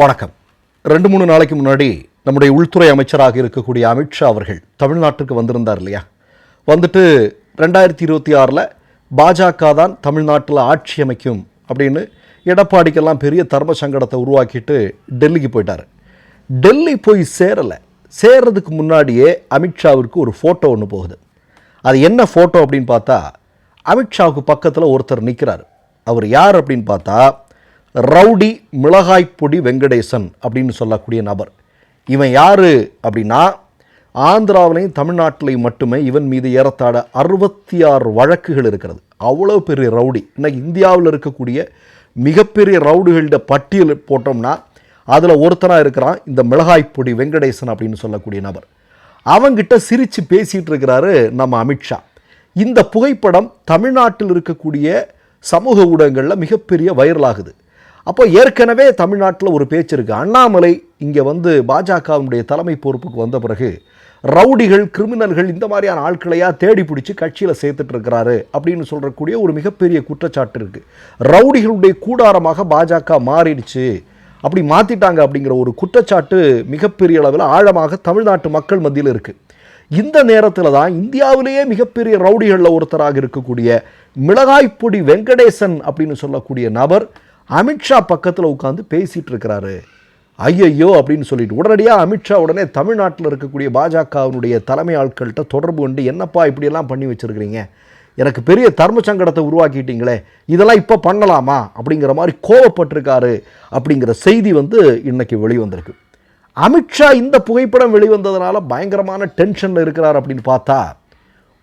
வணக்கம். ரெண்டு மூணு நாளைக்கு முன்னாடி நம்முடைய உள்துறை அமைச்சராக இருக்கக்கூடிய அமித்ஷா அவர்கள் தமிழ்நாட்டுக்கு வந்திருந்தார் இல்லையா? வந்துட்டு ரெண்டாயிரத்தி இருபத்தி ஆறில் பாஜக தான் தமிழ்நாட்டில் ஆட்சி அமைக்கும் அப்படின்னு எடப்பாடிக்கெல்லாம் பெரிய தர்ம சங்கடத்தை உருவாக்கிட்டு டெல்லிக்கு போயிட்டார். டெல்லி போய் சேரலை. சேர்றதுக்கு முன்னாடியே அமித்ஷாவிற்கு ஒரு ஃபோட்டோ ஒன்று போகுது. அது என்ன ஃபோட்டோ அப்படின்னு பார்த்தா அமித்ஷாவுக்கு பக்கத்தில் ஒருத்தர் நிற்கிறார் அவர் யார் அப்படின்னு பார்த்தா ரவுடி மிளகாய்ப்பொடி வெங்கடேசன் அப்படின்னு சொல்லக்கூடிய நபர். இவன் யார் அப்படின்னா ஆந்திராவிலையும் தமிழ்நாட்டிலையும் மட்டுமே இவன் மீது ஏறத்தாழ அறுபத்தி ஆறு வழக்குகள் இருக்கிறது. அவ்வளோ பெரிய ரவுடி. இன்னைக்கு இந்தியாவில் இருக்கக்கூடிய மிகப்பெரிய ரவுடிகளிட பட்டியல் போட்டோம்னா அதில் ஒருத்தனாக இருக்கிறான் இந்த மிளகாய்ப்பொடி வெங்கடேசன் அப்படின்னு சொல்லக்கூடிய நபர். அவங்கிட்ட சிரித்து பேசிகிட்டு இருக்கிறாரு நம்ம அமித்ஷா இந்த புகைப்படம் தமிழ்நாட்டில் இருக்கக்கூடிய சமூக ஊடகங்களில் மிகப்பெரிய வைரலாகுது. அப்போ ஏற்கனவே தமிழ்நாட்டில் ஒரு பேச்சு இருக்குது அண்ணாமலை இங்கே வந்து பாஜகவினுடைய தலைமை பொறுப்புக்கு வந்த பிறகு ரவுடிகள் கிரிமினல்கள் இந்த மாதிரியான ஆட்களையாக தேடி பிடிச்சி கட்சியில் சேர்த்துட்டு இருக்கிறாரு அப்படின்னு சொல்கிறக்கூடிய ஒரு மிகப்பெரிய குற்றச்சாட்டு இருக்குது ரவுடிகளுடைய கூடாரமாக பாஜக மாறிடுச்சு. அப்படி மாற்றிட்டாங்க அப்படிங்கிற ஒரு குற்றச்சாட்டு மிகப்பெரிய அளவில் ஆழமாக தமிழ்நாட்டு மக்கள் மத்தியில் இருக்குது இந்த நேரத்தில் தான் இந்தியாவிலேயே மிகப்பெரிய ரவுடிகளில் ஒருத்தராக இருக்கக்கூடிய மிளகாய்ப்பொடி வெங்கடேசன் அப்படின்னு சொல்லக்கூடிய நபர் அமித்ஷா பக்கத்தில் உட்காந்து பேசிகிட்டு இருக்கிறாரு ஐயையோ அப்படின்னு சொல்லிட்டு. உடனடியாக அமித்ஷா உடனே தமிழ்நாட்டில் இருக்கக்கூடிய பாஜகவினுடைய தலைமை ஆட்கள்கிட்ட தொடர்பு கொண்டு என்னப்பா இப்படியெல்லாம் பண்ணி வச்சுருக்கிறீங்க? எனக்கு பெரிய தர்ம சங்கடத்தை உருவாக்கிட்டீங்களே. இதெல்லாம் இப்போ பண்ணலாமா? அப்படிங்கிற மாதிரி கோவப்பட்டிருக்காரு அப்படிங்கிற செய்தி வந்து இன்றைக்கி வெளிவந்திருக்கு. அமித்ஷா இந்த புகைப்படம் வெளிவந்ததுனால பயங்கரமான டென்ஷனில் இருக்கிறார் அப்படின்னு பார்த்தா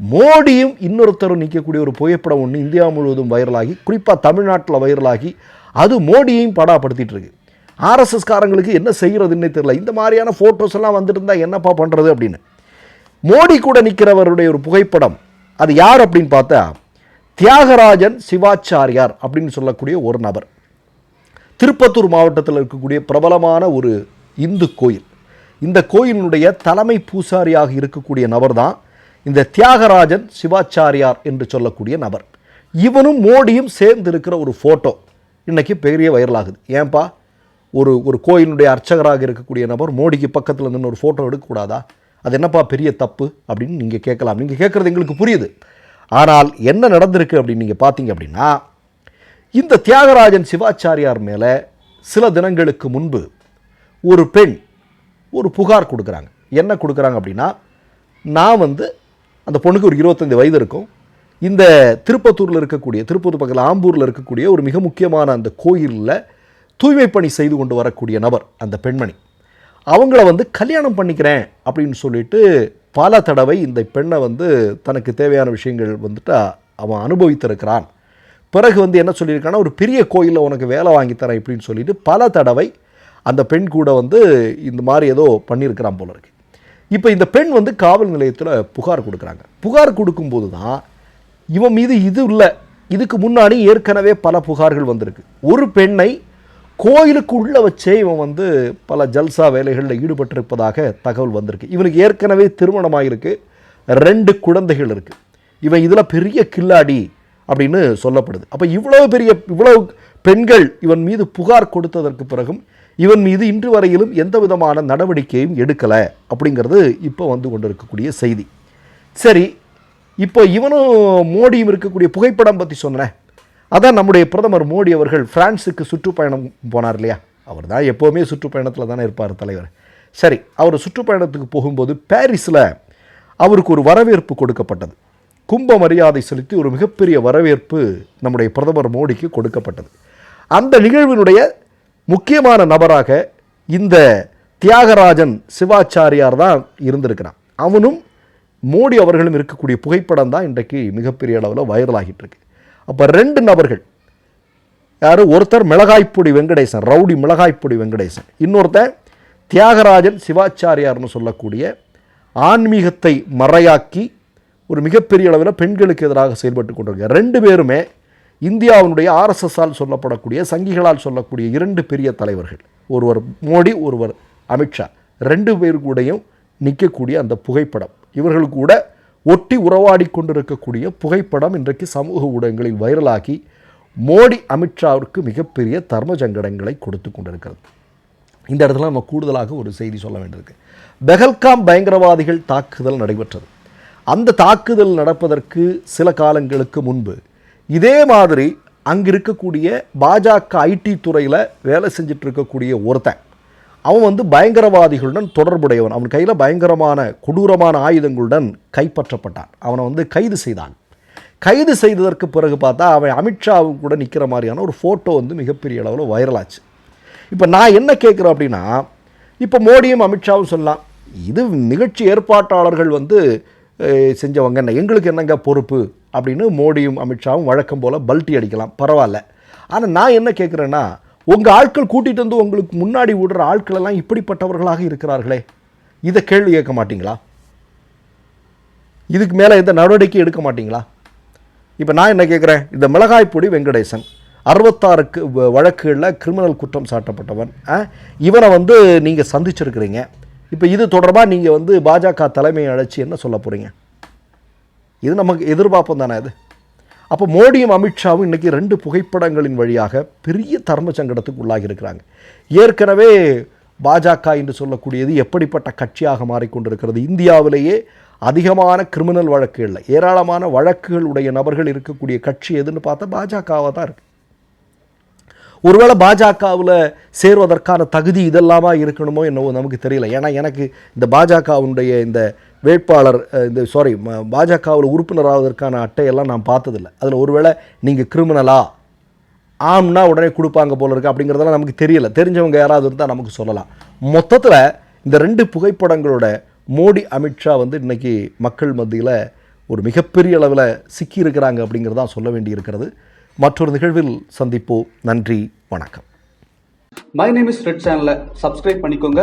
மோடியும் இன்னொருத்தரும் நிற்கக்கூடிய ஒரு புகைப்படம் ஒன்று இந்தியா முழுவதும் வைரலாகி குறிப்பாக தமிழ்நாட்டில் வைரலாகி அது மோடியையும் படாப்படுத்திட்டு இருக்கு. ஆர்எஸ்எஸ்காரங்களுக்கு என்ன செய்கிறதுன்னே தெரியல. இந்த மாதிரியான ஃபோட்டோஸ் எல்லாம் வந்துட்டு இருந்தால் என்னப்பா பண்ணுறது அப்படின்னு. மோடி கூட நிற்கிறவருடைய ஒரு புகைப்படம் அது யார் அப்படின்னு பார்த்தா தியாகராஜன் சிவாச்சாரியார் அப்படின்னு சொல்லக்கூடிய ஒரு நபர். திருப்பத்தூர் மாவட்டத்தில் இருக்கக்கூடிய பிரபலமான ஒரு இந்து கோயில். இந்த கோயிலினுடைய தலைமை பூசாரியாக இருக்கக்கூடிய நபர் தான் இந்த தியாகராஜன் சிவாச்சாரியார் என்று சொல்லக்கூடிய நபர். இவனும் மோடியும் சேர்ந்து இருக்கிற ஒரு ஃபோட்டோ இன்றைக்கி பெரிய வைரலாகுது. ஏன்பா? ஒரு ஒரு கோயிலுடைய அர்ச்சகராக இருக்கக்கூடிய நபர் மோடிக்கு பக்கத்தில் நின்று ஒரு ஃபோட்டோ எடுக்கக்கூடாதா? அது என்னப்பா பெரிய தப்பு அப்படின்னு நீங்கள் கேட்கலாம். நீங்கள் கேட்குறது எங்களுக்கு புரியுது. ஆனால் என்ன நடந்திருக்கு அப்படின்னு நீங்கள் பார்த்தீங்க அப்படின்னா இந்த தியாகராஜன் சிவாச்சாரியார் மேலே சில தினங்களுக்கு முன்பு ஒரு பெண் ஒரு புகார் கொடுக்குறாங்க. என்ன கொடுக்குறாங்க அப்படின்னா நான் வந்து அந்த பொண்ணுக்கு ஒரு இருபத்தஞ்சி வயது இருக்கும். இந்த திருப்பத்தூரில் இருக்கக்கூடிய திருப்பத்தூர் பக்கத்தில் ஆம்பூரில் இருக்கக்கூடிய ஒரு மிக முக்கியமான அந்த கோயிலில் தூய்மை பணி செய்து கொண்டு வரக்கூடிய நபர் அந்த பெண்மணி. அவங்கள வந்து கல்யாணம் பண்ணிக்கிறேன் அப்படின்னு சொல்லிட்டு பல தடவை இந்த பெண்ணை வந்து தனக்கு தேவையான விஷயங்கள் வந்துட்டு அவன் அனுபவித்திருக்கிறான். பிறகு வந்து என்ன சொல்லியிருக்கான்னா ஒரு பெரிய கோயிலில் உனக்கு வேலை வாங்கித்தரேன் இப்படின்னு சொல்லிட்டு பல தடவை அந்த பெண் கூட வந்து இந்த மாதிரி ஏதோ பண்ணியிருக்கிறான் போல இருக்கு. இப்போ இந்த பெண் வந்து காவல் நிலையத்தில் புகார் கொடுக்குறாங்க. புகார் கொடுக்கும்போது தான் இவன் மீது இது இல்லை. இதுக்கு முன்னாடி ஏற்கனவே பல புகார்கள் வந்திருக்கு. ஒரு பெண்ணை கோயிலுக்கு உள்ள வச்சே இவன் வந்து பல ஜல்சா வேலைகளில் ஈடுபட்டிருப்பதாக தகவல் வந்திருக்கு. இவனுக்கு ஏற்கனவே திருமணமாகிருக்கு ரெண்டு குழந்தைகள் இருக்குது இவன் இதில் பெரிய கில்லாடி அப்படின்னு சொல்லப்படுது. அப்போ இவ்வளோ பெரிய இவ்வளோ பெண்கள் இவன் மீது புகார் கொடுத்ததற்கு பிறகும் இவன் மீது இன்று வரையிலும் எந்த விதமான நடவடிக்கையும் எடுக்கலை அப்படிங்கிறது இப்போ வந்து கொண்டிருக்கக்கூடிய செய்தி. சரி இப்போ இவனும் மோடியும் இருக்கக்கூடிய புகைப்படம் பற்றி சொன்னேன். அதான் நம்முடைய பிரதமர் மோடி அவர்கள் ஃப்ரான்ஸுக்கு சுற்றுப்பயணம் போனார் இல்லையா? அவர் தான் எப்போவுமே சுற்றுப்பயணத்தில் தானே இருப்பார் தலைவர். சரி அவர் சுற்றுப்பயணத்துக்கு போகும்போது பாரிஸில் அவருக்கு ஒரு வரவேற்பு கொடுக்கப்பட்டது. கும்ப மரியாதை செலுத்தி ஒரு மிகப்பெரிய வரவேற்பு நம்முடைய பிரதமர் மோடிக்கு கொடுக்கப்பட்டது. அந்த நிகழ்வினுடைய முக்கியமான நபராக இந்த தியாகராஜன் சிவாச்சாரியார் தான் இருந்திருக்கிறான் அவனும் மோடி அவர்களும் இருக்கக்கூடிய புகைப்படம் தான் இன்றைக்கு மிகப்பெரிய அளவில் வைரலாகிட்டு இருக்கு அப்போ ரெண்டு நபர்கள் யார்? ஒருத்தர் மிளகாய்ப்பொடி வெங்கடேசன் ரவுடி மிளகாய்ப்பொடி வெங்கடேசன். இன்னொருத்தன் தியாகராஜன் சிவாச்சாரியார்னு சொல்லக்கூடிய ஆன்மீகத்தை மறையாக்கி ஒரு மிகப்பெரிய அளவில் பெண்களுக்கு எதிராக செயல்பட்டு கொண்டிருக்க ரெண்டு பேருமே இந்தியாவினுடைய ஆர்எஸ்எஸ்ஸால் சொல்லப்படக்கூடிய சங்கிகளால் சொல்லக்கூடிய இரண்டு பெரிய தலைவர்கள். ஒருவர் மோடி ஒருவர் அமித்ஷா. ரெண்டு பேர் கூடயும் நிற்கக்கூடிய அந்த புகைப்படம். இவர்கள் கூட ஒட்டி உறவாடி கொண்டிருக்கக்கூடிய புகைப்படம் இன்றைக்கு சமூக ஊடகங்களில் வைரலாகி மோடி அமித்ஷாவிற்கு மிகப்பெரிய தர்ம சங்கடங்களை கொடுத்து கொண்டிருக்கிறது. இந்த இடத்துல நம்ம கூடுதலாக ஒரு செய்தி சொல்ல வேண்டியிருக்கு. பெஹல்காம் பயங்கரவாதிகள் தாக்குதல் நடைபெற்றது. அந்த தாக்குதல் நடப்பதற்கு சில காலங்களுக்கு முன்பு இதே மாதிரி அங்கே இருக்கக்கூடிய பாஜக ஐடி துறையில் வேலை செஞ்சுட்டு இருக்கக்கூடிய ஒருத்தன் அவன் வந்து பயங்கரவாதிகளுடன் தொடர்புடையவன். அவன் கையில் பயங்கரமான கொடூரமான ஆயுதங்களுடன் கைப்பற்றப்பட்டான். அவனை வந்து கைது செய்தான். கைது செய்ததற்கு பிறகு பார்த்தா அவன் அமித்ஷாவும் கூட நிற்கிற மாதிரியான ஒரு ஃபோட்டோ வந்து மிகப்பெரிய அளவில் வைரலாச்சு இப்போ நான் என்ன கேட்குறேன் அப்படின்னா இப்போ மோடியும் அமித்ஷாவும் சொல்லலாம் இது நிகழ்ச்சி ஏற்பாட்டாளர்கள் வந்து செஞ்சவங்க என்ன எங்களுக்கு என்னங்க பொறுப்பு? அப்படின்னு மோடியும் அமித்ஷாவும் வழக்கம் போல் பல்ட்டி அடிக்கலாம். பரவாயில்ல. ஆனால் நான் என்ன கேட்குறேன்னா உங்கள் ஆட்கள் கூட்டிகிட்டு வந்து உங்களுக்கு முன்னாடி விடுற ஆட்கள் எல்லாம் இப்படிப்பட்டவர்களாக இருக்கிறார்களே? இதை கேள்வி கேட்க மாட்டிங்களா? இதுக்கு மேலே எந்த நடவடிக்கை எடுக்க மாட்டிங்களா? இப்போ நான் என்ன கேட்குறேன்? இந்த மிளகாய்ப்பொடி வெங்கடேசன் அறுபத்தாறுக்கு வழக்குகளில் கிரிமினல் குற்றம் சாட்டப்பட்டவன். ஆ, இவனை வந்து நீங்கள் சந்திச்சிருக்கிறீங்க. இப்போ இது தொடர்பாக நீங்கள் வந்து பாஜக தலைமையை அழைச்சி என்ன சொல்ல போகிறீங்க இது நமக்கு எதிர்பார்ப்போம் தானே அது? அப்போ மோடியும் அமித்ஷாவும் இன்றைக்கி ரெண்டு புகைப்படங்களின் வழியாக பெரிய தர்ம சங்கடத்துக்கு உள்ளாகி இருக்கிறாங்க ஏற்கனவே பாஜக என்று சொல்லக்கூடியது எப்படிப்பட்ட கட்சியாக மாறிக்கொண்டிருக்கிறது? இந்தியாவிலேயே அதிகமான கிரிமினல் வழக்குகளில் ஏராளமான வழக்குகள் உடைய நபர்கள் இருக்கக்கூடிய கட்சி எதுன்னு பார்த்தா பாஜகவாக தான் இருக்குது ஒருவேளை பாஜகவில் சேருவதற்கான தகுதி இதெல்லாமா இருக்கணுமோ என்னவோ நமக்கு தெரியல. ஏன்னா எனக்கு இந்த பாஜகவுடைய இந்த வேட்பாளர் இந்த சாரி பாஜகவில் உறுப்பினராவதற்கான அட்டையெல்லாம் நான் பார்த்ததில்ல. அதில் ஒருவேளை நீங்கள் கிரிமினலா ஆம்னா உடனே கொடுப்பாங்க போல இருக்கு அப்படிங்கிறதெல்லாம் நமக்கு தெரியல. தெரிஞ்சவங்க யாராவது இருந்தால் நமக்கு சொல்லலாம். மொத்தத்தில் இந்த ரெண்டு புகைப்படங்களோட மோடி அமித்ஷா வந்து இன்னைக்கு மக்கள் மத்தியில் ஒரு மிகப்பெரிய அளவில் சிக்கியிருக்கிறாங்க அப்படிங்கிறது தான் சொல்ல வேண்டியிருக்கிறது. மற்றொரு நிகழ்வில் சந்திப்போம். நன்றி வணக்கம். மை நேம் இஸ் ரெட் சேனலை சப்ஸ்கிரைப் பண்ணிக்கோங்க.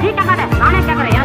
நீ கேட்காத நானே கேட்கறேன்